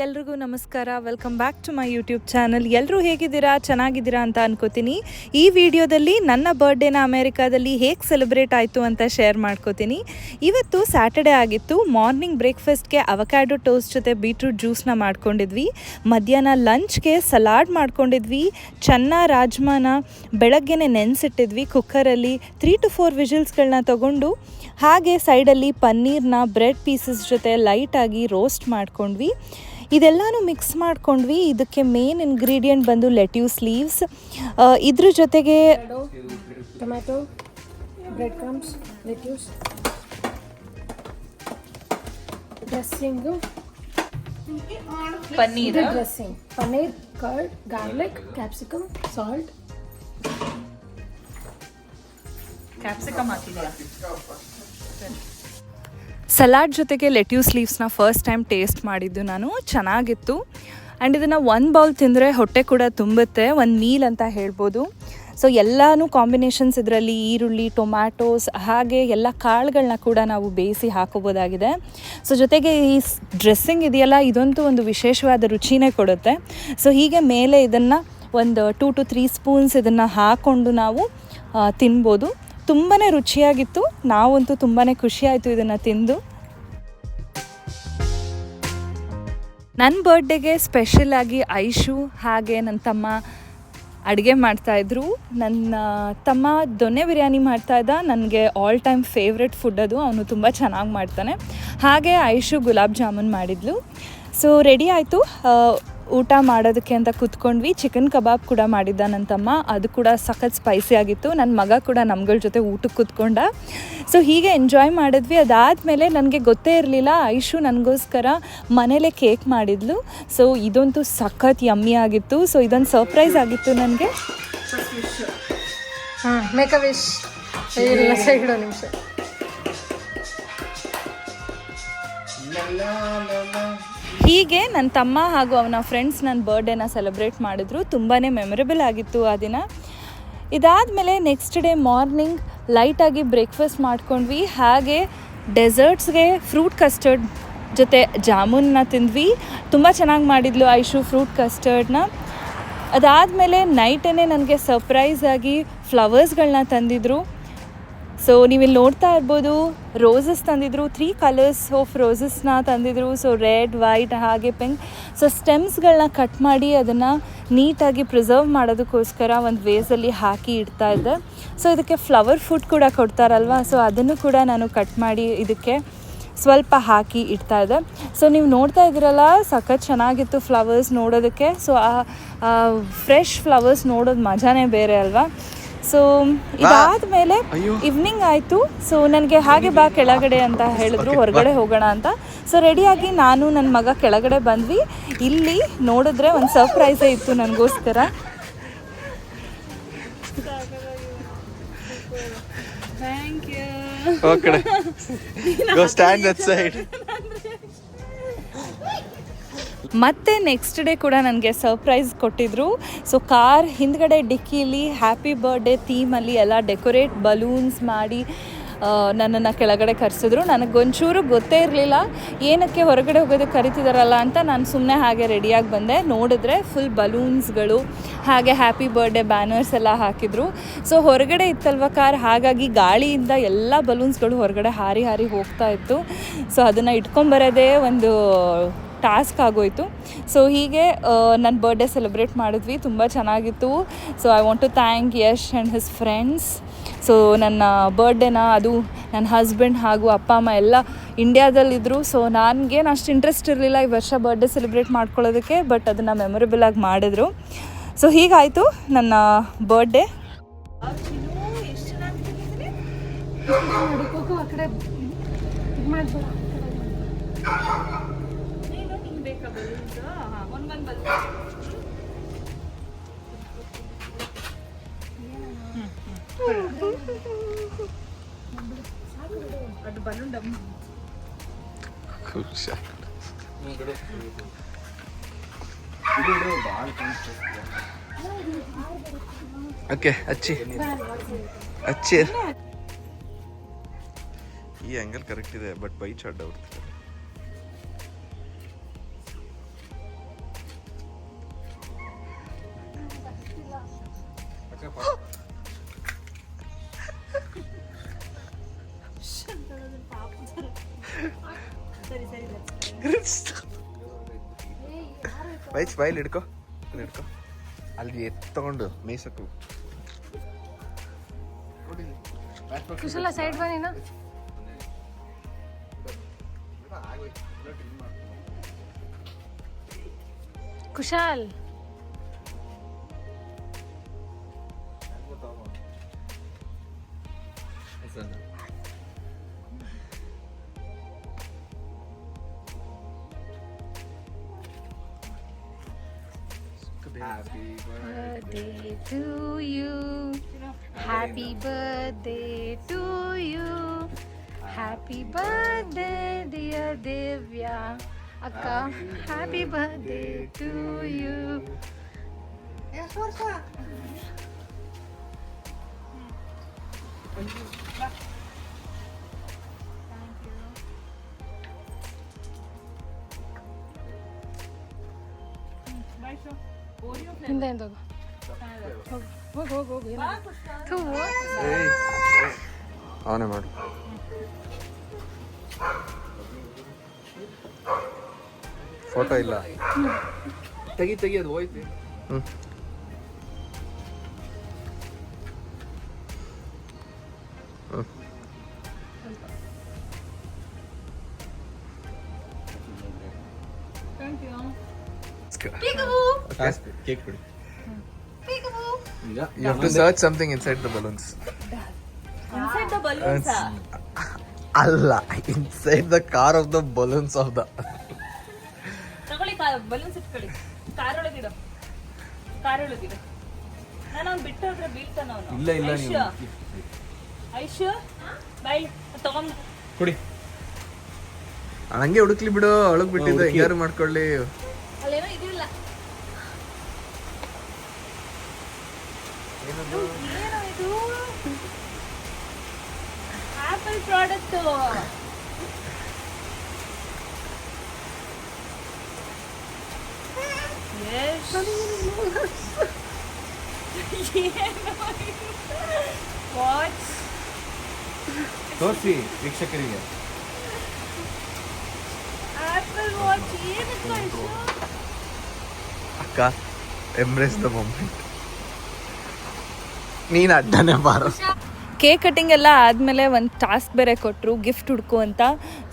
ಎಲ್ರಿಗೂ ನಮಸ್ಕಾರ. Welcome back to my YouTube channel ಎಲ್ಲರೂ ಹೇಗಿದ್ದೀರಾ? ಚೆನ್ನಾಗಿದ್ದೀರಾ ಅಂತ ಅನ್ಕೋತೀನಿ. ಈ ವಿಡಿಯೋದಲ್ಲಿ ನನ್ನ ಬರ್ಡೇನ ಅಮೇರಿಕಾದಲ್ಲಿ ಹೇಗೆ ಸೆಲೆಬ್ರೇಟ್ ಆಯಿತು ಅಂತ ಶೇರ್ ಮಾಡ್ಕೋತೀನಿ. ಇವತ್ತು ಸ್ಯಾಟರ್ಡೆ ಆಗಿತ್ತು. ಮಾರ್ನಿಂಗ್ ಬ್ರೇಕ್ಫಾಸ್ಟ್ಗೆ ಅವಕ್ಯಾಡೋ ಟೋಸ್ಟ್ ಜೊತೆ ಬೀಟ್ರೂಟ್ ಜ್ಯೂಸ್ನ ಮಾಡ್ಕೊಂಡಿದ್ವಿ. ಮಧ್ಯಾಹ್ನ ಲಂಚ್ಗೆ ಸಲಾಡ್ ಮಾಡ್ಕೊಂಡಿದ್ವಿ. ಚೆನ್ನ, ರಾಜ್ಮಾನ ಬೆಳಗ್ಗೆನೆ ನೆನೆಸಿಟ್ಟಿದ್ವಿ ಕುಕ್ಕರಲ್ಲಿ ತ್ರೀ ಟು ಫೋರ್ ವಿಜಿಲ್ಸ್ಗಳನ್ನ ತಗೊಂಡು ಹಾಗೆ ಸೈಡಲ್ಲಿ ಪನ್ನೀರ್ನ ಬ್ರೆಡ್ ಪೀಸಸ್ ಜೊತೆ ಲೈಟಾಗಿ ರೋಸ್ಟ್ ಮಾಡ್ಕೊಂಡ್ವಿ. ಇದೆಲ್ಲನೂ ಮಿಕ್ಸ್ ಮಾಡ್ಕೊಂಡ್ವಿ. ಇದಕ್ಕೆ ಮೇನ್ ಇಂಗ್ರೀಡಿಯೆಂಟ್ ಬಂದು ಲೆಟ್ಯೂಸ್ ಸ್ಲೀವ್ಸ್ ಇದ್ರ ಜೊತೆಗೆ tomato bread crumbs lettuce dressing paneer dressing paneer curd garlic capsicum salt capsicum ಹಾಕಿದ್ಯಾ? Salad ಜೊತೆಗೆ ಲೆಟ್ಯೂಸ್ ಲೀವ್ಸ್ನ ಫಸ್ಟ್ ಟೈಮ್ ಟೇಸ್ಟ್ ಮಾಡಿದ್ದು ನಾನು, ಚೆನ್ನಾಗಿತ್ತು. ಆ್ಯಂಡ್ ಇದನ್ನು ಒಂದು ಬೌಲ್ ತಿಂದರೆ ಹೊಟ್ಟೆ ಕೂಡ ತುಂಬುತ್ತೆ, ಒಂದು ಮೀಲ್ ಅಂತ ಹೇಳ್ಬೋದು. ಸೊ ಎಲ್ಲನೂ ಕಾಂಬಿನೇಷನ್ಸ್ ಇದರಲ್ಲಿ ಈರುಳ್ಳಿ, ಟೊಮ್ಯಾಟೋಸ್, ಹಾಗೆ ಎಲ್ಲ ಕಾಳುಗಳನ್ನ ಕೂಡ ನಾವು ಬೇಯಿಸಿ ಹಾಕೋಬೋದಾಗಿದೆ. ಸೊ ಜೊತೆಗೆ ಈ ಡ್ರೆಸ್ಸಿಂಗ್ ಇದೆಯಲ್ಲ ಇದಂತೂ ಒಂದು ವಿಶೇಷವಾದ ರುಚಿನೇ ಕೊಡುತ್ತೆ. ಸೊ ಹೀಗೆ ಮೇಲೆ ಇದನ್ನು ಒಂದು ಟೂ ಟು ತ್ರೀ ಸ್ಪೂನ್ಸ್ ಇದನ್ನು ಹಾಕ್ಕೊಂಡು ನಾವು ತಿನ್ಬೋದು. ತುಂಬಾ ರುಚಿಯಾಗಿತ್ತು. ನಾವಂತೂ ತುಂಬಾ ಖುಷಿಯಾಯಿತು ಇದನ್ನು ತಿಂದು. ನನ್ನ ಬರ್ಡೇಗೆ ಸ್ಪೆಷಲ್ ಆಗಿ ಐಶು ಹಾಗೆ ನನ್ನ ತಮ್ಮ ಅಡುಗೆ ಮಾಡ್ತಾಯಿದ್ರು ನನ್ನ ತಮ್ಮ ದೊನ್ನೆ ಬಿರಿಯಾನಿ ಮಾಡ್ತಾ ಇದ್ದ. ನನಗೆ ಆಲ್ ಟೈಮ್ ಫೇವ್ರೆಟ್ ಫುಡ್ ಅದು. ಅವನು ತುಂಬ ಚೆನ್ನಾಗಿ ಮಾಡ್ತಾನೆ. ಹಾಗೆ ಐಶು ಗುಲಾಬ್ ಜಾಮೂನ್ ಮಾಡಿದ್ಲು. ಸೊ ರೆಡಿ ಆಯಿತು. ಊಟ ಮಾಡೋದಕ್ಕೆ ಅಂತ ಕೂತ್ಕೊಂಡ್ವಿ. ಚಿಕನ್ ಕಬಾಬ್ ಕೂಡ ಮಾಡಿದ್ದ ನನ್ನ ತಮ್ಮ ಅದು ಕೂಡ ಸಖತ್ ಸ್ಪೈಸಿ ಆಗಿತ್ತು. ನನ್ನ ಮಗ ಕೂಡ ನಮ್ಗಳ ಜೊತೆ ಊಟಕ್ಕೆ ಕೂತ್ಕೊಂಡ. ಸೊ ಹೀಗೆ ಎಂಜಾಯ್ ಮಾಡಿದ್ವಿ. ಅದಾದಮೇಲೆ ನನಗೆ ಗೊತ್ತೇ ಇರಲಿಲ್ಲ. ಐಶು ನನಗೋಸ್ಕರ ಮನೇಲೇ ಕೇಕ್ ಮಾಡಿದ್ಲು. ಸೊ ಇದಂತೂ ಸಖತ್ ಯಮ್ಮಿ ಆಗಿತ್ತು. ಸೊ ಇದೊಂದು ಸರ್ಪ್ರೈಸ್ ಆಗಿತ್ತು ನನಗೆ. ಹಾಂ. ಇಲ್ಲ ಸೈಡ್ ನಿಮಿಷ. ಹೀಗೆ ನನ್ನ ತಮ್ಮ ಹಾಗೂ ಅವನ ಫ್ರೆಂಡ್ಸ್ ನನ್ನ ಬರ್ಡೇನ ಸೆಲೆಬ್ರೇಟ್ ಮಾಡಿದ್ರು. ತುಂಬಾ ಮೆಮೊರೇಬಲ್ ಆಗಿತ್ತು ಆ ದಿನ. ಇದಾದಮೇಲೆ ನೆಕ್ಸ್ಟ್ ಡೇ ಮಾರ್ನಿಂಗ್ ಲೈಟಾಗಿ ಬ್ರೇಕ್ಫಾಸ್ಟ್ ಮಾಡ್ಕೊಂಡ್ವಿ. ಹಾಗೆ ಡೆಸರ್ಟ್ಸ್ಗೆ ಫ್ರೂಟ್ ಕಸ್ಟರ್ಡ್ ಜೊತೆ ಜಾಮೂನ್ನ ತಿಂದ್ವಿ. ತುಂಬ ಚೆನ್ನಾಗಿ ಮಾಡಿದ್ಲು ಐಶು ಫ್ರೂಟ್ ಕಸ್ಟರ್ಡ್ನ ಅದಾದಮೇಲೆ ನೈಟೇ ನನಗೆ ಸರ್ಪ್ರೈಸ್ ಆಗಿ ಫ್ಲವರ್ಸ್ಗಳನ್ನ ತಂದಿದ್ರು. ಸೊ ನೀವಿಲ್ಲಿ ನೋಡ್ತಾ ಇರ್ಬೋದು ರೋಸಸ್ ತಂದಿದ್ರು ತ್ರೀ ಕಲರ್ಸ್ ಆಫ್ ರೋಸಸ್ನ ತಂದಿದ್ರು. ಸೊ ರೆಡ್ ವೈಟ್ ಹಾಗೆ ಪಿಂಕ್ ಸೊ ಸ್ಟೆಮ್ಸ್ಗಳನ್ನ ಕಟ್ ಮಾಡಿ ಅದನ್ನು ನೀಟಾಗಿ ಪ್ರಿಸರ್ವ್ ಮಾಡೋದಕ್ಕೋಸ್ಕರ ಒಂದು ವೇಸಲ್ಲಿ ಹಾಕಿ ಇಡ್ತಾ ಇದ್ದೆ. ಸೊ ಇದಕ್ಕೆ ಫ್ಲವರ್ ಫುಡ್ ಕೂಡ ಕೊಡ್ತಾರಲ್ವ? ಸೊ ಅದನ್ನು ಕೂಡ ನಾನು ಕಟ್ ಮಾಡಿ ಇದಕ್ಕೆ ಸ್ವಲ್ಪ ಹಾಕಿ ಇಡ್ತಾ ಇದ್ದೆ. ಸೊ ನೀವು ನೋಡ್ತಾ ಇದ್ದೀರಲ್ಲ, ಸಖತ್ ಚೆನ್ನಾಗಿತ್ತು ಫ್ಲವರ್ಸ್ ನೋಡೋದಕ್ಕೆ. ಸೊ ಆ ಫ್ರೆಶ್ ಫ್ಲವರ್ಸ್ ನೋಡೋದು ಮಜಾನೇ ಬೇರೆ ಅಲ್ವಾ? ಸೊ ಇದಾದ್ಮೇಲೆ ಈವ್ನಿಂಗ್ ಆಯಿತು. ಸೊ ನನಗೆ ಹಾಗೆ ಬಾ ಕೆಳಗಡೆ ಅಂತ ಹೇಳಿದ್ರು. ಹೊರಗಡೆ ಹೋಗೋಣ ಅಂತ. ಸೊ ರೆಡಿಯಾಗಿ ನಾನು ನನ್ನ ಮಗ ಕೆಳಗಡೆ ಬಂದ್ವಿ. ಇಲ್ಲಿ ನೋಡಿದ್ರೆ ಒಂದು ಸರ್ಪ್ರೈಸೇ ಇತ್ತು ನನಗೋಸ್ಕರ. Okay. Go stand that side. ಮತ್ತೆ ನೆಕ್ಸ್ಟ್ ಡೇ ಕೂಡ ನನಗೆ ಸರ್ಪ್ರೈಸ್ ಕೊಟ್ಟಿದ್ರು. ಸೊ ಕಾರ್ ಹಿಂದ್ಗಡೆ ಡಿಕ್ಕಿಲಿ ಹ್ಯಾಪಿ ಬರ್ಡೇ ಥೀಮಲ್ಲಿ ಎಲ್ಲ ಡೆಕೋರೇಟ್ ಬಲೂನ್ಸ್ ಮಾಡಿ ನನ್ನನ್ನು ಕೆಳಗಡೆ ಕರೆಸಿದ್ರು. ನನಗೊಂಚೂರು ಗೊತ್ತೇ ಇರಲಿಲ್ಲ, ಏನಕ್ಕೆ ಹೊರಗಡೆ ಹೋಗೋದಕ್ಕೆ ಕರಿತಿದಾರಲ್ಲ ಅಂತ ನಾನು ಸುಮ್ಮನೆ ಹಾಗೆ ರೆಡಿಯಾಗಿ ಬಂದೆ. ನೋಡಿದ್ರೆ ಫುಲ್ ಬಲೂನ್ಸ್ಗಳು ಹಾಗೆ ಹ್ಯಾಪಿ ಬರ್ಡೇ ಬ್ಯಾನರ್ಸ್ ಎಲ್ಲ ಹಾಕಿದ್ರು. ಸೊ ಹೊರಗಡೆ ಇತ್ತಲ್ವ ಕಾರ್ ಹಾಗಾಗಿ ಗಾಳಿಯಿಂದ ಎಲ್ಲ ಬಲೂನ್ಸ್ಗಳು ಹೊರಗಡೆ ಹಾರಿ ಹಾರಿ ಹೋಗ್ತಾ ಇತ್ತು. ಸೊ ಅದನ್ನು ಇಟ್ಕೊಂಬರೋದೇ ಒಂದು ಟಾಸ್ಕ್ ಆಗೋಯ್ತು. ಸೊ ಹೀಗೆ ನನ್ನ ಬರ್ಡೇ ಸೆಲೆಬ್ರೇಟ್ ಮಾಡಿದ್ವಿ. ತುಂಬ ಚೆನ್ನಾಗಿತ್ತು. So I want to thank Yash and his friends so ನನ್ನ ಬರ್ಡೇನ ಅದು ನನ್ನ ಹಸ್ಬೆಂಡ್ ಹಾಗೂ ಅಪ್ಪ, ಅಮ್ಮ ಎಲ್ಲ ಇಂಡ್ಯಾದಲ್ಲಿದ್ದರು ಸೊ ನನಗೇನು ಅಷ್ಟು ಇಂಟ್ರೆಸ್ಟ್ ಇರಲಿಲ್ಲ ಈ ವರ್ಷ ಬರ್ಡೇ ಸೆಲೆಬ್ರೇಟ್ ಮಾಡ್ಕೊಳ್ಳೋದಕ್ಕೆ ಬಟ್ ಅದನ್ನು ಮೆಮೊರೇಬಲ್ ಆಗಿ ಮಾಡಿದ್ರು. ಸೊ ಹೀಗಾಯಿತು ನನ್ನ ಬರ್ಡೇ ಆ ಕಡೆ ಇದು ಮಾಡ್ಬೋದು Cool shot. ಓಕೆ ಹಚ್ಚಿ ಹಚ್ಚಿ ಈ ಆ್ಯಂಗಲ್ ಕರೆಕ್ಟ್ ಇದೆ ಬಟ್ ಬೈ ಚಾಟ್ ಅವ್ರದ್ದು ಬಾಯ್ಲಿ ಹಿಡ್ಕೊ ಹಿಡ್ಕೊ ಅಲ್ಲಿ ಎತ್ಕೊಂಡು ಮೇಯ್ಸಕ್ಕು ಕುಶಲ ಸೈಡ್ ಬಾ ನೀನು Happy birthday to you. Happy birthday to you. Happy birthday, dear Divya. Akka, happy birthday to you. Yes, what's up? ಹಿಂದೆ ಹಿಂದೆ ಹೋಗು ಹೋಗು ಹೋಗು ಹೋಗು? ಥು, ಅವನೇ ಮಾಡು ಫೋಟೋ ಇಲ್ಲ ತೆಗಿ ತೆಗಿ ಅದು ಹೋಯ್ತು ಹ್ಮ್ ಹ್ಮ್. ಕೇಕ್ ಕೊಡಿ You have to search something inside the balloons. Inside the balloons ಆ? ಅಲ್ಲ inside the car of the balloons of the ತಗೊಳ್ಳಿ ಬಲೂನ್ಸ್ ಇಟ್ಕೊಳ್ಳಿ. ಕಾರೊಳಗಿಡು ಕಾರೊಳಗಿಡು ನಾನು ಅವ್ನು ಬಿಟ್ಟು ಹೋದ್ರೆ ಬೀಳ್ತಾನ ಅವನು. ಇಲ್ಲ ಇಲ್ಲ ನೀವು ಐಶು ಬೈ ತಗೊಂಡ್ ಕೊಡಿ. ಹಂಗೆ ಹುಡುಕ್ಲಿ ಬಿಡು ಅಳಗ್ ಬಿಟ್ಟಿದ್ದು ಹೆಂಗಾರು ಮಾಡ್ಕೊಳ್ಳಿ. ಏನೋ ಇದು ಆಪಲ್ ಪ್ರಾಡಕ್ಟ್ ವಾಚ್ ತೋರಿಸಿ ವೀಕ್ಷಕರಿಗೆ. ಆಪಲ್ ವಾಚ್ ಏನಕ್ಕೆ ಐಶು ಅಕ್ಕ ಎಂಬ್ರೇಸ್ ದ ಮೂಮೆಂಟ್ ನೀನ್ ಅಡ್ಡನೆ ಬಾರ. ಕೇಕ್ ಕಟಿಂಗ್ ಎಲ್ಲ ಆದಮೇಲೆ ಒಂದು ಟಾಸ್ಕ್ ಬೇರೆ ಕೊಟ್ಟರು ಗಿಫ್ಟ್ ಹುಡುಕು ಅಂತ.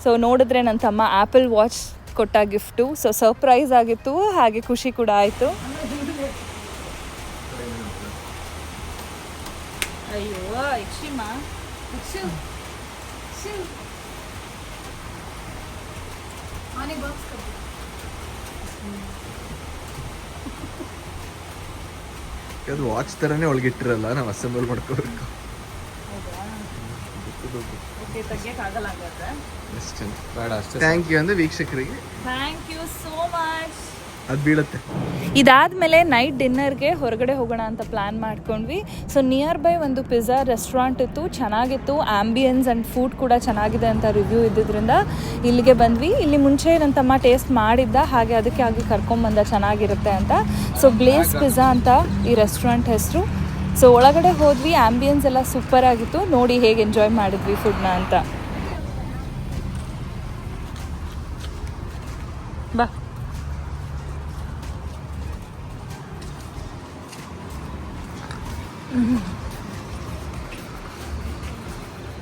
ಸೊ ನೋಡಿದ್ರೆ ನನ್ನ ತಮ್ಮ ಆ್ಯಪಲ್ ವಾಚ್ ಕೊಟ್ಟ ಗಿಫ್ಟು ಸೊ ಸರ್ಪ್ರೈಸ್ ಆಗಿತ್ತು ಹಾಗೆ ಖುಷಿ ಕೂಡ ಆಯಿತು. ಅಯ್ಯೋ ಯಕ್ಷಿಮಾ ಬಾಕ್ಸ್ ಅದು ವಾಚ್ ಥರನೇ ಒಳಗಿಟ್ಟಿರಲ್ಲ ನಾವು ಅಸೆಂಬಲ್ ಮಾಡ್ಕೋಬೇಕು. ಥ್ಯಾಂಕ್ ಯು ಅಂದ್ರೆ ವೀಕ್ಷಕರಿಗೆ. ಥ್ಯಾಂಕ್ ಯು ಸೋ ಮಚ್ ಅದು ಬೀಳುತ್ತೆ. ಇದಾದಮೇಲೆ ನೈಟ್ ಡಿನ್ನರ್ಗೆ ಹೊರಗಡೆ ಹೋಗೋಣ ಅಂತ ಪ್ಲ್ಯಾನ್ ಮಾಡ್ಕೊಂಡ್ವಿ. ಸೊ ನಿಯರ್ ಬೈ ಒಂದು ಪಿಜ್ಜಾ ರೆಸ್ಟೋರೆಂಟ್ ಇತ್ತು ಚೆನ್ನಾಗಿತ್ತು. ಆ್ಯಂಬಿಯನ್ಸ್ ಆ್ಯಂಡ್ ಫುಡ್ ಕೂಡ ಚೆನ್ನಾಗಿದೆ ಅಂತ ರಿವ್ಯೂ ಇದ್ದಿದ್ದರಿಂದ ಇಲ್ಲಿಗೆ ಬಂದ್ವಿ. ಇಲ್ಲಿ ಮುಂಚೆ ನನ್ನ ತಮ್ಮ ಟೇಸ್ಟ್ ಮಾಡಿದ್ದ ಹಾಗೆ ಅದಕ್ಕೆ ಆಗಿ ಕರ್ಕೊಂಬಂದ ಚೆನ್ನಾಗಿರುತ್ತೆ ಅಂತ. ಸೊ ಬ್ಲೇಸ್ ಪಿಜ್ಜಾ ಅಂತ ಈ ರೆಸ್ಟೋರೆಂಟ್ ಹೆಸರು. ಸೊ ಒಳಗಡೆ ಹೋದ್ವಿ ಆ್ಯಂಬಿಯನ್ಸ್ ಎಲ್ಲ ಸೂಪರ್ ಆಗಿತ್ತು. ನೋಡಿ ಹೇಗೆ ಎಂಜಾಯ್ ಮಾಡಿದ್ವಿ ಫುಡ್ನ ಅಂತ ಬಾ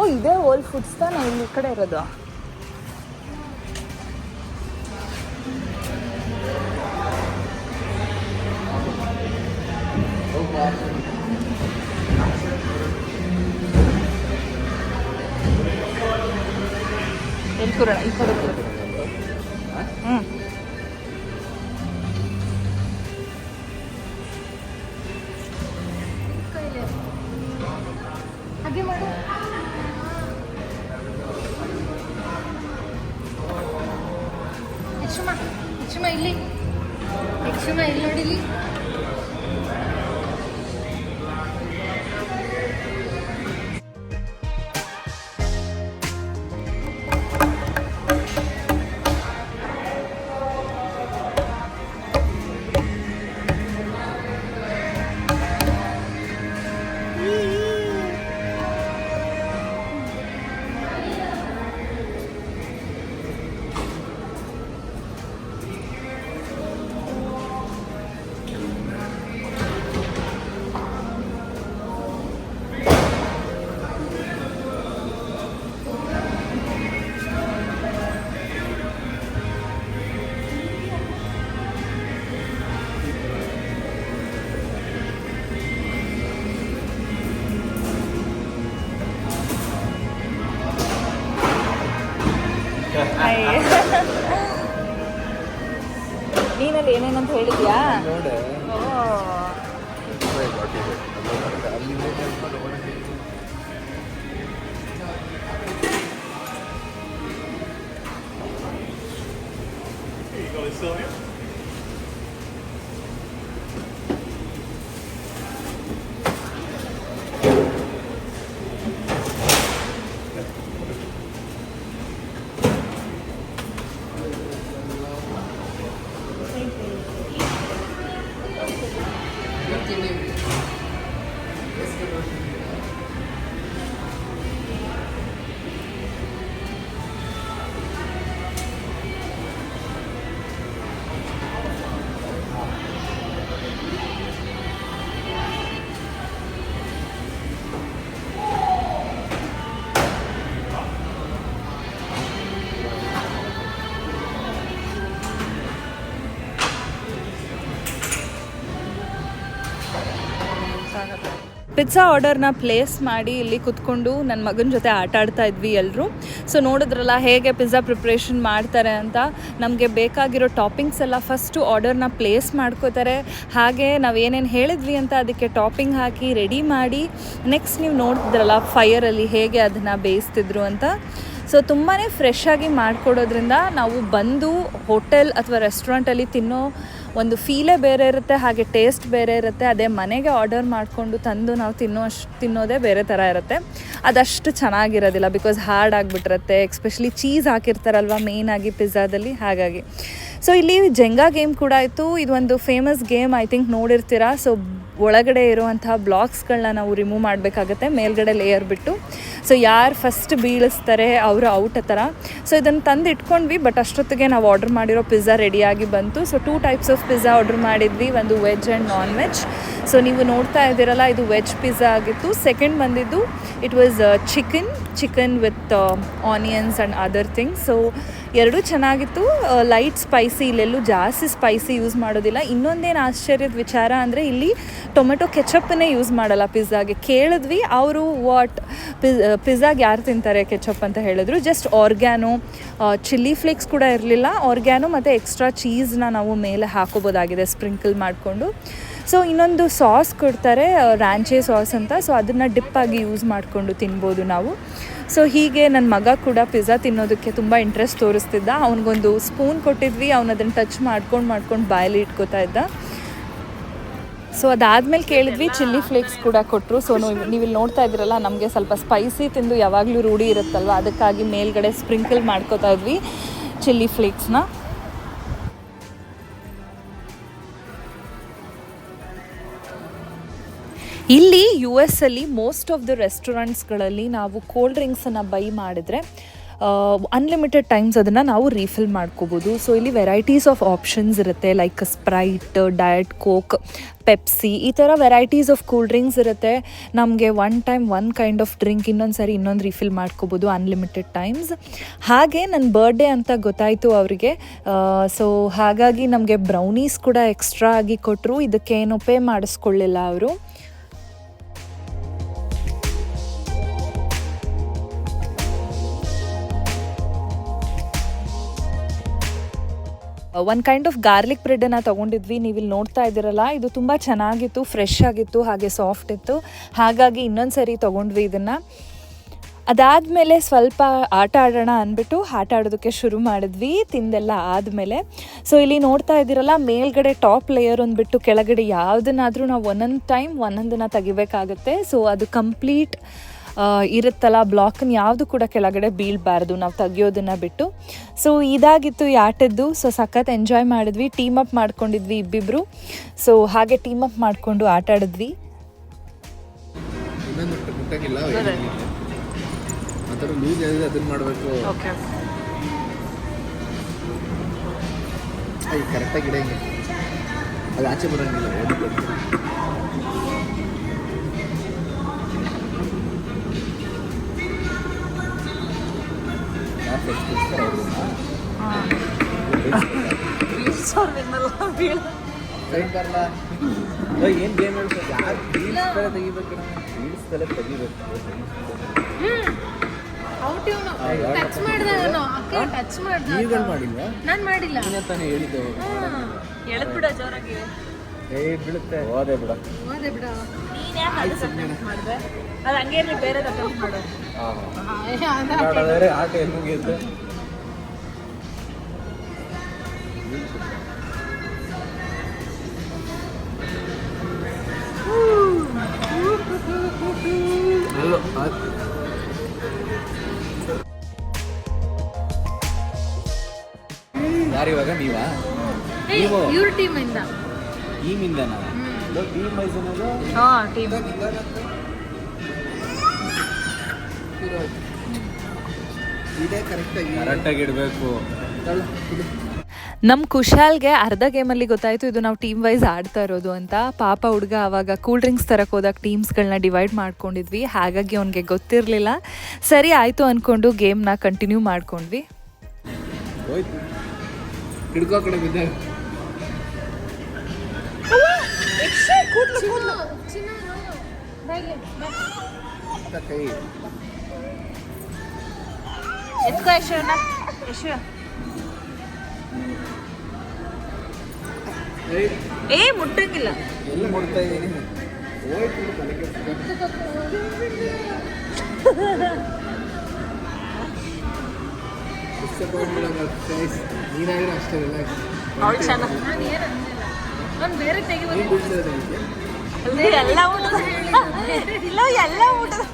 ಓ ಇದೇ ಓಲ್ಡ್ ಫುಡ್ಸ್ ತಾನೆ ಇಲ್ಲಿ ಕಡೆ ಇರೋದು. ಎಲ್ಲಿ ಕೂರೋಣ ಈ ಕಡೆ ಏನೇನಂತ ಹೇಳಿದ್ಯಾ? ನೋಡೆ ಓ ಪಿಜ್ಜಾ ಆರ್ಡರ್ನ ಪ್ಲೇಸ್ ಮಾಡಿ ಇಲ್ಲಿ ಕುತ್ಕೊಂಡು ನನ್ನ ಮಗನ ಜೊತೆ ಆಟ ಆಡ್ತಾ ಇದ್ವಿ ಎಲ್ಲರೂ ಸೊ ನೋಡಿದ್ರಲ್ಲ ಹೇಗೆ ಪಿಜ್ಜಾ ಪ್ರಿಪ್ರೇಷನ್ ಮಾಡ್ತಾರೆ ಅಂತ. ನಮಗೆ ಬೇಕಾಗಿರೋ ಟಾಪಿಂಗ್ಸ್ ಎಲ್ಲ ಫಸ್ಟು ಆರ್ಡರ್ನ ಪ್ಲೇಸ್ ಮಾಡ್ಕೋತಾರೆ. ಹಾಗೆ ನಾವು ಏನೇನು ಹೇಳಿದ್ವಿ ಅಂತ ಅದಕ್ಕೆ ಟಾಪಿಂಗ್ ಹಾಕಿ ರೆಡಿ ಮಾಡಿ ನೆಕ್ಸ್ಟ್ ನೀವು ನೋಡಿದ್ರಲ್ಲ ಫೈಯರಲ್ಲಿ ಹೇಗೆ ಅದನ್ನು ಬೇಯಿಸ್ತಿದ್ರು ಅಂತ. ಸೊ ತುಂಬಾ ಫ್ರೆಶ್ ಆಗಿ ಮಾಡಿಕೊಡೋದ್ರಿಂದ ನಾವು ಬಂದು ಹೋಟೆಲ್ ಅಥವಾ ರೆಸ್ಟೋರೆಂಟಲ್ಲಿ ತಿನ್ನೋ ಒಂದು ಫೀಲೇ ಬೇರೆ ಇರುತ್ತೆ, ಹಾಗೆ ಟೇಸ್ಟ್ ಬೇರೆ ಇರುತ್ತೆ. ಅದೇ ಮನೆಗೆ ಆರ್ಡರ್ ಮಾಡಿಕೊಂಡು ತಂದು ನಾವು ತಿನ್ನೋ ಅಷ್ಟು ತಿನ್ನೋದೇ ಬೇರೆ ಥರ ಇರುತ್ತೆ. ಅದಷ್ಟು ಚೆನ್ನಾಗಿರೋದಿಲ್ಲ ಬಿಕಾಸ್ ಹಾರ್ಡ್ ಆಗಿಬಿಟ್ಟಿರುತ್ತೆ. ಎಕ್ಸ್ಪೆಷಲಿ ಚೀಸ್ ಹಾಕಿರ್ತಾರಲ್ವ ಮೇಯ್ನಾಗಿ ಪಿಜ್ಜಾದಲ್ಲಿ ಹಾಗಾಗಿ. ಸೊ ಇಲ್ಲಿ ಜೆಂಗಾ ಗೇಮ್ ಕೂಡ ಆಯಿತು. ಇದು ಒಂದು ಫೇಮಸ್ ಗೇಮ್ ಐ ಥಿಂಕ್ ನೋಡಿರ್ತೀರಾ. ಸೊ ಒಳಗಡೆ ಇರುವಂತಹ ಬ್ಲಾಕ್ಸ್ಗಳನ್ನ ನಾವು ರಿಮೂವ್ ಮಾಡಬೇಕಾಗತ್ತೆ, ಮೇಲ್ಗಡೆ ಲೇಯರ್ ಬಿಟ್ಟು. ಸೊ ಯಾರು ಫಸ್ಟ್ ಬೀಳಿಸ್ತಾರೆ ಅವರು ಔಟ್ ಥರ ಸೊ ಇದನ್ನು ತಂದು ಇಟ್ಕೊಂಡ್ವಿ ಬಟ್ ಅಷ್ಟೊತ್ತಿಗೆ ನಾವು ಆರ್ಡರ್ ಮಾಡಿರೋ ಪಿಜ್ಜಾ ರೆಡಿಯಾಗಿ ಬಂತು. So two types of pizza order ಮಾಡಿದ್ವಿ, ಒಂದು veg and non veg so ನೀವು ನೋಡ್ತಾ ಇದ್ದೀರಲ್ಲ, ಇದು ವೆಜ್ ಪಿಜ್ಜಾ ಆಗಿತ್ತು. ಸೆಕೆಂಡ್ ಬಂದಿದ್ದು it was chicken chicken with onions and other things so ಎರಡೂ ಚೆನ್ನಾಗಿತ್ತು. ಲೈಟ್ ಸ್ಪೈಸಿ ಇಲ್ಲೆಲ್ಲೂ ಜಾಸ್ತಿ ಸ್ಪೈಸಿ ಯೂಸ್ ಮಾಡೋದಿಲ್ಲ. ಇನ್ನೊಂದೇನು ಆಶ್ಚರ್ಯದ ವಿಚಾರ ಅಂದರೆ ಇಲ್ಲಿ ಟೊಮೆಟೊ ಕೆಚಪ್ಪನ್ನೇ ಯೂಸ್ ಮಾಡಲ್ಲ ಪಿಜ್ಜಾಗೆ ಕೇಳಿದ್ವಿ, ಅವರು ವಾಟ್ ಪಿಜ್ ಪಿಜ್ಜಾಗೆ ಯಾರು ತಿಂತಾರೆ ಕೆಚಪ್ ಅಂತ ಹೇಳಿದ್ರು. ಜಸ್ಟ್ ಆರ್ಗ್ಯಾನೋ ಚಿಲ್ಲಿ ಫ್ಲೇಕ್ಸ್ ಕೂಡ ಇರಲಿಲ್ಲ. ಆರ್ಗ್ಯಾನೋ ಮತ್ತು ಎಕ್ಸ್ಟ್ರಾ ಚೀಸ್ನ ನಾವು ಮೇಲೆ ಹಾಕೋಬೋದಾಗಿದೆ ಸ್ಪ್ರಿಂಕಲ್ ಮಾಡಿಕೊಂಡು. ಸೊ ಇನ್ನೊಂದು ಸಾಸ್ ಕೊಡ್ತಾರೆ ರಾಂಚೆ ಸಾಸ್ ಅಂತ. ಸೊ ಅದನ್ನು ಡಿಪ್ಪಾಗಿ ಯೂಸ್ ಮಾಡಿಕೊಂಡು ತಿನ್ಬೋದು ನಾವು. ಸೊ ಹೀಗೆ ನನ್ನ ಮಗ ಕೂಡ ಪಿಜ್ಜಾ ತಿನ್ನೋದಕ್ಕೆ ತುಂಬ ಇಂಟ್ರೆಸ್ಟ್ ತೋರಿಸ್ತಿದ್ದ. ಅವನಿಗೊಂದು ಸ್ಪೂನ್ ಕೊಟ್ಟಿದ್ವಿ, ಅವನು ಅದನ್ನು ಟಚ್ ಮಾಡ್ಕೊಂಡು ಮಾಡ್ಕೊಂಡು ಬಾಯಲ್ಲಿ ಇಟ್ಕೋತಾ ಇದ್ದ. ಸೊ ಅದಾದಮೇಲೆ ಕೇಳಿದ್ವಿ ಚಿಲ್ಲಿ ಫ್ಲೇಕ್ಸ್ ಕೂಡ ಕೊಟ್ಟರು ಸೊ ನೀವು ಇಲ್ಲಿ ನೋಡ್ತಾ ಇದ್ದೀರಲ್ಲ, ನಮಗೆ ಸ್ವಲ್ಪ ಸ್ಪೈಸಿ ತಿಂದು ಯಾವಾಗಲೂ ರೂಢಿ ಇರುತ್ತಲ್ವ? ಅದಕ್ಕಾಗಿ ಮೇಲ್ಗಡೆ ಸ್ಪ್ರಿಂಕಲ್ ಮಾಡ್ಕೋತಾ ಇದ್ವಿ ಚಿಲ್ಲಿ ಫ್ಲೇಕ್ಸ್ನ ಇಲ್ಲಿ ಯು ಎಸ್ ಅಲ್ಲಿ ಮೋಸ್ಟ್ ಆಫ್ ದ ರೆಸ್ಟೋರೆಂಟ್ಸ್ಗಳಲ್ಲಿ ನಾವು ಕೋಲ್ಡ್ ಡ್ರಿಂಕ್ಸನ್ನು ಬೈ ಮಾಡಿದ್ರೆ ಅನ್ಲಿಮಿಟೆಡ್ ಟೈಮ್ಸ್ ಅದನ್ನು ನಾವು ರೀಫಿಲ್ ಮಾಡ್ಕೋಬೋದು. ಸೊ ಇಲ್ಲಿ ವೆರೈಟೀಸ್ ಆಫ್ ಆಪ್ಷನ್ಸ್ ಇರುತ್ತೆ like Sprite diet Coke Pepsi ಈ ಥರ ವೆರೈಟೀಸ್ ಆಫ್ ಕೂಲ್ ಡ್ರಿಂಕ್ಸ್ ಇರುತ್ತೆ. ನಮಗೆ one time one kind of drink ಇನ್ನೊಂದು ಸರಿ ಇನ್ನೊಂದು ರೀಫಿಲ್ ಮಾಡ್ಕೋಬೋದು ಅನ್ಲಿಮಿಟೆಡ್ ಟೈಮ್ಸ್ ಹಾಗೆ ನನ್ನ ಬರ್ಡೇ ಅಂತ ಗೊತ್ತಾಯಿತು ಅವರಿಗೆ. ಸೊ ಹಾಗಾಗಿ ನಮಗೆ ಬ್ರೌನೀಸ್ ಕೂಡ ಎಕ್ಸ್ಟ್ರಾ ಆಗಿ ಕೊಟ್ಟರು ಇದಕ್ಕೇನು ಪೇ ಮಾಡಿಸ್ಕೊಳ್ಳಿಲ್ಲ ಅವರು. ಒಂದು ಕೈಂಡ್ ಆಫ್ ಗಾರ್ಲಿಕ್ ಬ್ರೆಡನ್ನು ತೊಗೊಂಡಿದ್ವಿ. ನೀವು ಇಲ್ಲಿ ನೋಡ್ತಾ ಇದ್ದೀರಲ್ಲ, ಇದು ತುಂಬ ಚೆನ್ನಾಗಿತ್ತು ಫ್ರೆಶ್ ಆಗಿತ್ತು, ಹಾಗೆ ಸಾಫ್ಟ್ ಇತ್ತು. ಹಾಗಾಗಿ ಇನ್ನೊಂದು ಸರಿ ತೊಗೊಂಡ್ವಿ ಇದನ್ನು. ಅದಾದಮೇಲೆ ಸ್ವಲ್ಪ ಆಟ ಆಡೋಣ ಅಂದ್ಬಿಟ್ಟು ಆಟ ಆಡೋದಕ್ಕೆ ಶುರು ಮಾಡಿದ್ವಿ, ತಿಂದೆಲ್ಲ ಆದಮೇಲೆ. ಸೊ ಇಲ್ಲಿ ನೋಡ್ತಾ ಇದ್ದೀರಲ್ಲ, ಮೇಲ್ಗಡೆ ಟಾಪ್ ಲೇಯರ್ ಅಂದ್ಬಿಟ್ಟು ಕೆಳಗಡೆ ಯಾವುದನ್ನಾದರೂ ನಾವು ಒಂದೊಂದು ಟೈಮ್ ಒಂದೊಂದನ್ನು ತೆಗಿಬೇಕಾಗುತ್ತೆ. ಸೊ ಅದು ಕಂಪ್ಲೀಟ್ ಇರುತ್ತಲ್ಲ ಬ್ಲಾಕನ್ನು ಯಾವುದು ಕೂಡ ಕೆಳಗಡೆ ಬೀಳಬಾರ್ದು. ನಾವು ತೆಗಿಯೋದನ್ನು ಬಿಟ್ಟು. ಸೊ ಇದಾಗಿತ್ತು ಈ ಆಟದ್ದು. ಸೊ ಸಖತ್ ಎಂಜಾಯ್ ಮಾಡಿದ್ವಿ. ಟೀಮ್ ಅಪ್ ಮಾಡ್ಕೊಂಡಿದ್ವಿ ಇಬ್ಬಿಬ್ರು. ಸೊ ಹಾಗೆ ಟೀಮ್ ಅಪ್ ಮಾಡಿಕೊಂಡು ಆಟ ಆಡಿದ್ವಿ. ಕರೆಕ್ಟಾಗಿ ಅದು. ಆಚೆ ಬರೋಂಗಿಲ್ಲ ಸೈಡ್ ಬರಲ್ಲ ಏನು ಗೇಮ್ ಹೇಳ್ತಾರೆ ಯಾರು ಬೀಳ್ಸ್ತಾರೆ ತೆಗಿಬೇಕು ಬೀಳ್ಸ್ದಲ್ಲೇ ತೆಗಿಬೇಕು ಮಾಡಿಲ್ವಾ ನಾನು ಮಾಡಿಲ್ಲ ತಾನೇ ಹೇಳಿದ್ದು ಎಳೆದ್ಬಿಡ ಜೋರಾಗಿ ಏ ಬೀಳುತ್ತೆ ಹೋದೆ ಬಿಡ. ಹೋದೆ ಬಿಡ ನೀನೇ ಮಾಡಿದೆ? ಅದು ಹಂಗೆ ಇರ್ಲಿ ಬೇರೆ ಅಟೆಂಪ್ಟ್ ಮಾಡು ಆಡೋದಾದ್ರೆ ಆಟ ಎಲ್ಲಿ ಮುಗಿಯುತ್ತೆ? ಆ- ಯಾರಿವಾಗ ನೀವಾ? ನೀವು? ಇವ್ರ ಟೀಮ್ ಇಂದ. ಟೀಮಿಂದನ ಟೀಮ್ ವೈಸ್ ಕರೆಕ್ಟಾಗಿ ಇಡಬೇಕು. ನಮ್ಮ ಕುಶಾಲ್ಗೆ ಅರ್ಧ ಗೇಮಲ್ಲಿ ಗೊತ್ತಾಯಿತು ಇದು ನಾವು ಟೀಮ್ ವೈಸ್ ಆಡ್ತಾ ಇರೋದು ಅಂತ. ಪಾಪ ಹುಡುಗ ಆವಾಗ ಕೂಲ್ ಡ್ರಿಂಕ್ಸ್ ತರಕ್ಕೆ ಹೋದಾಗ ಟೀಮ್ಸ್ಗಳನ್ನ ಡಿವೈಡ್ ಮಾಡ್ಕೊಂಡಿದ್ವಿ. ಹಾಗಾಗಿ ಅವನಿಗೆ ಗೊತ್ತಿರಲಿಲ್ಲ. ಸರಿ ಆಯಿತು ಅಂದ್ಕೊಂಡು ಗೇಮ್ನ ಕಂಟಿನ್ಯೂ ಮಾಡ್ಕೊಂಡ್ವಿ. ತಲೆ ಕೆಡ್ಸ್ಕೊ. Disappoint ಮಾಡಲ್ಲ, guys. ನೀನಾದ್ರೂ ಅಷ್ಟೇ. ಅವಳು ಚೆನ್ನಾಗಿ ನಾನು ಬೇರೆ? ಅಲ್ಲೇ ಎಲ್ಲ ಊಟದ ಇಲ್ಲ ಎಲ್ಲ ಊಟದ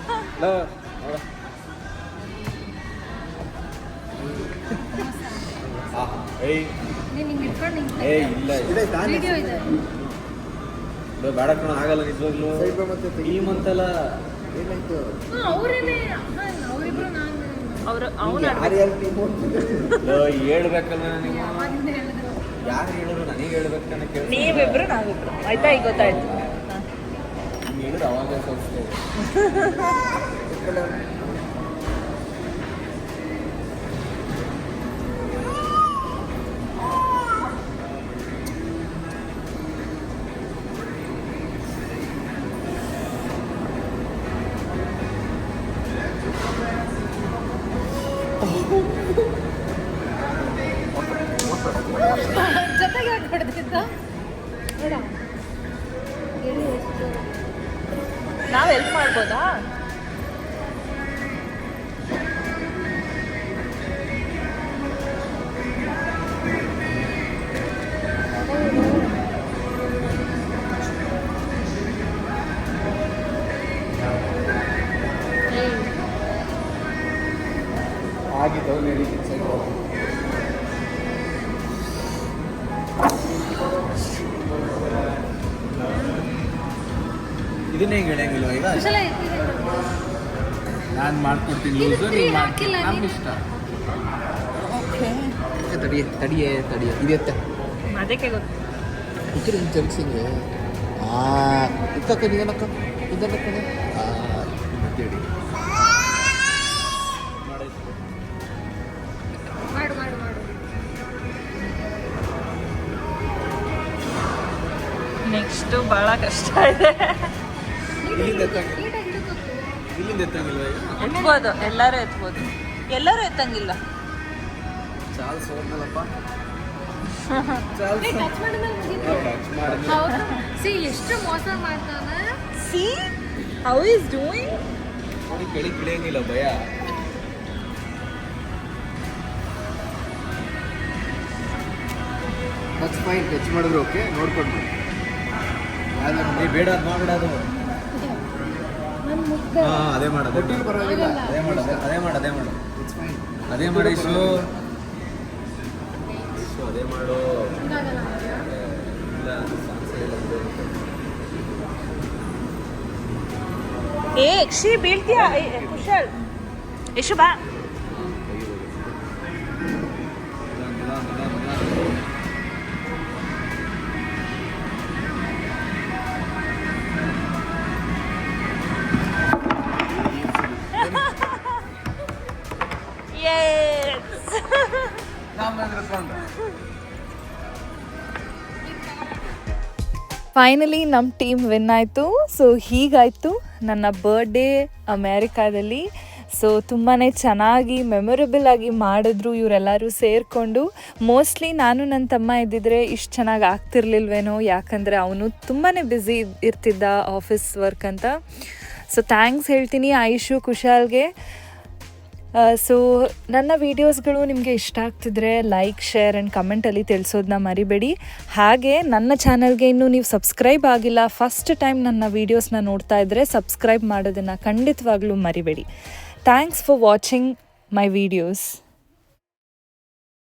ಬೇಡ ಕಣ ಆಗಲ್ಲ ನಿಜವಾಗ್ಲು. ಟೀಮ್ ಅಂತಲ್ಲ ಹಾಂ ಅವರೇನೆ ಅವರಿಬ್ರು ನಾನು ಅವರು ಅವನು ಹೇಳ್ಬೇಕಲ್ಲ ಅವಾಗಿಂದ ಯಾರು ಹೇಳಿದ್ರು ನನಗೆ ಹೇಳ್ಬೇಕು ನನಗೆ ಕೇಳಿ ನೀವಿಬ್ರು ನಾವಿಬ್ರು. ಆಯ್ತಾ ಈಗ ಗೊತ್ತಾಯ್ತು. ಹೇಳಿದ್ರು ಅವಾಗ ಹೆಂಗೆ ಹೇಳಂಗಿಲ್ವ ಈಗ ಕುಶಲ ನಾನು ಮಾಡ್ಕೊಡ್ತೀನಿ ಲೂಸು ನೀನು ಮಾಡ್ತೀನಿ. ಇಷ್ಟ. ತಡಿಯೇ ತಡಿಯೇ ತಡಿಯೇ. ಇದೆತ್ತೆ ಅದಕ್ಕೆ ಗೊತ್ತು. ಇದ್ರೆ ಹಿಂಗೆ ಆ ಇಕ್ಕಕ್ಕ ನಿಗನಕ್ಕ ಇದನ್ನಕ್ಕ ಅಂತೇಳಿ ಮಾಡು ಮಾಡು ಮಾಡು. ನೆಕ್ಸ್ಟು ಭಾಳ ಕಷ್ಟ ಇದೆ. ಇಲ್ಲಿಂದ ಎತ್ತಂಗಿಲ್ಲ ಇಲ್ಲಿಂದ ಎತ್ತಂಗಿಲ್ವ ಎತ್ಬೋದು ಎಲ್ಲರೂ ಎತ್ಬೋದು. ಎಲ್ಲರೂ ಎತ್ತಂಗಿಲ್ಲ. ಚಾಲ್ಸ್ ಹೋದ್ನಲ್ಲಪ್ಪ ಸಿ ಎಷ್ಟು ಮೋಸ ಮಾಡ್ತಾನೆ? ಸಿ ಹೌ ಇಸ್ ಡೂಯಿಂಗ್ ನೋಡಿ ಭಯ. ಟಚ್ ಮಾಡಿದ್ರು ಓಕೆ ನೋಡ್ಕೊಂಡು ಯಾವ್ದಾರು ಬೇಡ ಅದು ಮಾಡಬೇಡ ಅದು. ಅದೇ ಹಾಂ ಅದೇ ಮಾಡೋದು ಪರವಾಗಿಲ್ಲ ಅದೇ ಮಾಡು ಅದೇ ಮಾಡು ಅದೇ ಮಾಡು. ಅದೇ ಮಾಡಿ ಶೋ ಅದೇ ಮಾಡು. ಹಿಂಗಾಗಲ್ಲ ಇಲ್ಲ. ಏ ಯಕ್ಷಿ ಬೀಳ್ತೀಯ? ಏ, ಏ, ಕುಶಲ್. ಯಶು ಬಾ. ಫೈನಲಿ ನಮ್ಮ ಟೀಮ್ ವಿನ್ ಆಯಿತು. ಸೊ ಹೀಗಾಯಿತು. ನನ್ನ ಬರ್ಡೇ ಅಮೇರಿಕಾದಲ್ಲಿ. ಸೊ ತುಂಬಾ ಚೆನ್ನಾಗಿ ಮೆಮೊರೇಬಲ್ ಆಗಿ ಮಾಡಿದ್ರು ಇವರೆಲ್ಲರೂ ಸೇರಿಕೊಂಡು. ಮೋಸ್ಟ್ಲಿ ನಾನು ನನ್ನ ತಮ್ಮ ಇದ್ದಿದ್ರೆ ಇಷ್ಟು ಚೆನ್ನಾಗಿ ಆಗ್ತಿರ್ಲಿಲ್ವೇನೋ, ಯಾಕಂದರೆ ಅವನು ತುಂಬಾ ಬ್ಯುಸಿ ಇರ್ತಿದ್ದ ಆಫೀಸ್ ವರ್ಕ್ ಅಂತ. ಸೊ ಥ್ಯಾಂಕ್ಸ್ ಹೇಳ್ತೀನಿ ಆಯುಷು ಕುಶಾಲ್ಗೆ. ಸೊ ನನ್ನ ವೀಡಿಯೋಸ್ಗಳು ನಿಮಗೆ ಇಷ್ಟ ಆಗ್ತಿದ್ರೆ ಲೈಕ್ ಶೇರ್ ಆ್ಯಂಡ್ ಕಮೆಂಟಲ್ಲಿ ತಿಳಿಸೋದನ್ನ ಮರಿಬೇಡಿ. ಹಾಗೆ ನನ್ನ ಚಾನಲ್ಗೆ ಇನ್ನೂ ನೀವು ಸಬ್ಸ್ಕ್ರೈಬ್ ಆಗಿಲ್ಲ ಫಸ್ಟ್ ಟೈಮ್ ನನ್ನ ವೀಡಿಯೋಸ್ನ ನೋಡ್ತಾ ಇದ್ದರೆ ಸಬ್ಸ್ಕ್ರೈಬ್ ಮಾಡೋದನ್ನು ಖಂಡಿತವಾಗ್ಲೂ ಮರಿಬೇಡಿ. Thanks for watching my videos